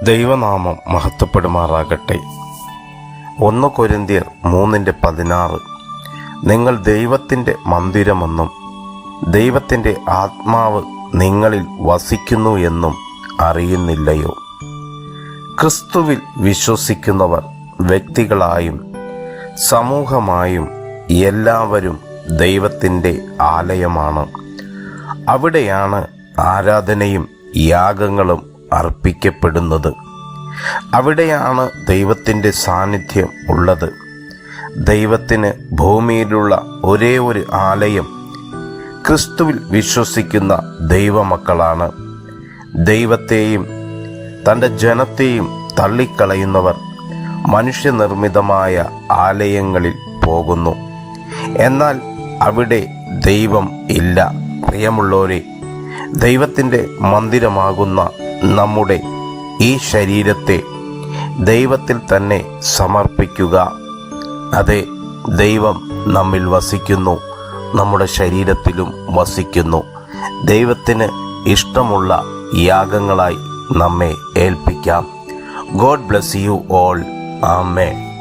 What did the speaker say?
ദൈവനാമം മഹത്വപ്പെടുമാറാകട്ടെ. ഒന്ന് കൊരിന്തിയർ മൂന്നിന്റെ പതിനാറ്. നിങ്ങൾ ദൈവത്തിന്റെ മന്ദിരമെന്നും ദൈവത്തിന്റെ ആത്മാവ് നിങ്ങളിൽ വസിക്കുന്നു എന്നും അറിയുന്നില്ലയോ? ക്രിസ്തുവിൽ വിശ്വസിക്കുന്നവർ വ്യക്തികളായും സമൂഹമായും എല്ലാവരും ദൈവത്തിന്റെ ആലയമാണ്. അവിടെയാണ് ആരാധനയും യാഗങ്ങളും അർപ്പിക്കപ്പെടുന്നത്. അവിടെയാണ് ദൈവത്തിന്റെ സാന്നിധ്യം ഉള്ളത്. ദൈവത്തിന് ഭൂമിയിലുള്ള ഒരേ ഒരു ആലയം ക്രിസ്തുവിൽ വിശ്വസിക്കുന്ന ദൈവമക്കളാണ്. ദൈവത്തെയും തന്റെ ജനത്തെയും തള്ളിക്കളയുന്നവർ മനുഷ്യനിർമ്മിതമായ ആലയങ്ങളിൽ പോകുന്നു. എന്നാൽ അവിടെ ദൈവം ഇല്ല. പ്രിയമുള്ളവരെ ദൈവത്തിന്റെ മന്ദിരമാകുന്ന നമ്മുടെ ഈ ശരീരത്തെ ദൈവത്തിൽ തന്നെ സമർപ്പിക്കുക. അതെ ദൈവം നമ്മിൽ വസിക്കുന്നു നമ്മുടെ ശരീരത്തിലും വസിക്കുന്നു. ദൈവത്തിന് ഇഷ്ടമുള്ള യാഗങ്ങളായി നമ്മെ ഏൽപ്പിക്കാം. ഗോഡ് ബ്ലെസ് യു ഓൾ ആമേ